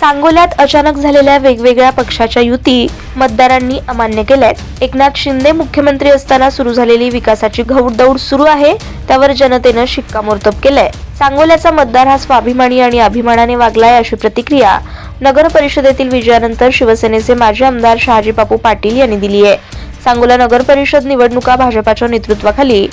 सांगोल्यात अचानक झालेल्या वेगवेगळ्या पक्षाच्या युती मतदारांनी अमान्य केल्यात. एकनाथ शिंदे मुख्यमंत्री असताना सुरू झालेली विकासाची घौडदौड सुरू आहे त्यावर जनतेनं शिक्कामोर्तब केलंय. सांगोल्याचा मतदार हा स्वाभिमानी आणि अभिमानाने वागलाय अशी प्रतिक्रिया नगर परिषदेतील विजयानंतर शिवसेनेचे माजी आमदार शहाजीबापू पाटील यांनी दिली आहे सांगोला नगर परिषद निवडणुका भाजपाच्या नेतृत्वाखाली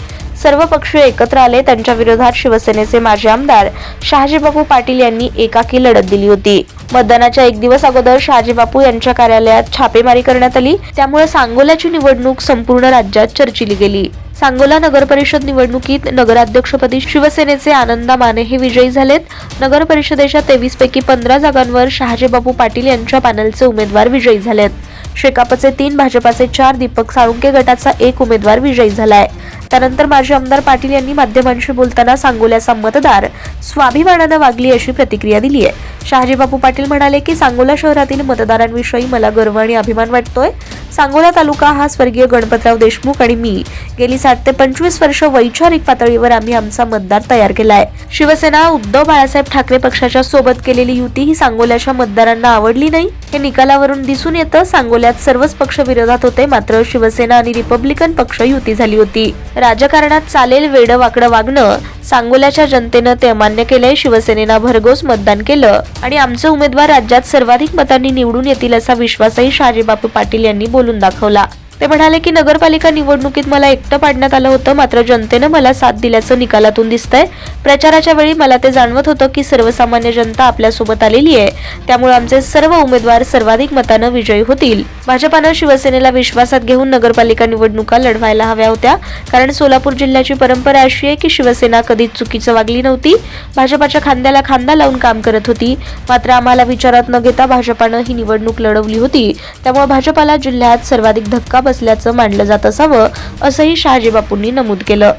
सर्व पक्ष एकत्र आले. त्यांच्या विरोधात शिवसेनेचे माजी आमदार शहाजीबापू पाटील यांनी एकाकी लढत दिली होती. मतदानाच्या एक दिवस अगोदर शहाजीबापू यांच्या कार्यालयात छापेमारी करण्यात आली. त्यामुळे सांगोल्याची निवडणूक संपूर्ण राज्यात चर्चिली गेली. सांगोला नगर परिषद निवडणुकीत नगराध्यक्षपदी शिवसेनेचे आनंदा माने हे विजयी झालेत. नगर परिषदेच्या तेवीस पैकी पंधरा जागांवर शहाजीबापू पाटील यांच्या पॅनलचे उमेदवार विजयी झालेत. शेकापचे तीन भाजपाचे चार दीपक साळुंके गटाचा एक उमेदवार विजयी झालाय. त्यानंतर माजी आमदार पाटील यांनी माध्यमांशी बोलताना सांगोल्याचा मतदार स्वाभिमानानं वागली अशी प्रतिक्रिया दिली आहे. शहाजीबापू पाटील म्हणाले की सांगोला शहरातील मतदारांविषयी मला गर्व आणि अभिमान वाटतोय. सांगोला तालुका हा स्वर्गीय गणपतराव देशमुख आणि मी. गेली सात ते पंचवीस वर्ष वैचारिक पातळीवर आम्ही आमचा मतदार तयार केलाय शिवसेना उद्धव बाळासाहेब ठाकरे पक्षाच्या सोबत केलेली युती ही सांगोल्याच्या मतदारांना आवडली नाही. हे निकालावरून दिसून येतं सांगोल्यात सर्वच पक्ष विरोधात होते मात्र शिवसेना आणि रिपब्लिकन पक्ष युती झाली होती. राजकारणात चालेल वेडं वाकडं वागणं सांगोल्याच्या जनतेनं ते अमान्य केलंय शिवसेनेनं भरघोस मतदान केलं आणि आमचे उमेदवार राज्यात सर्वाधिक मतांनी निवडून येतील असा विश्वासही शहाजीबापू पाटील यांनी बोलून दाखवला. ते म्हणाले की नगरपालिका निवडणुकीत मला एकटं पाडण्यात आलं होतं मात्र जनतेनं मला साथ दिल्याचं निकालातून दिसतंय. प्रचाराच्या वेळी मला ते जाणवत होतं की सर्वसामान्य जनता आपल्यासोबत आलेली आहे. त्यामुळे आमचे सर्व उमेदवार सर्वाधिक मतानं विजयी होतील. भाजपानं शिवसेनेला विश्वासात घेऊन नगरपालिका निवडणुका लढवायला हव्या होत्या. कारण सोलापूर जिल्ह्याची परंपरा अशी आहे की शिवसेना कधीच चुकीचं वागली नव्हती. भाजपाच्या खांद्याला खांदा लावून काम करत होती. मात्र आम्हाला विचारात न घेता भाजपानं ही निवडणूक लढवली होती. त्यामुळे भाजपाला जिल्ह्यात सर्वाधिक धक्का बसल्याचं मानलं जात असावं असंही शहाजीबापूंनी नमूद केलं.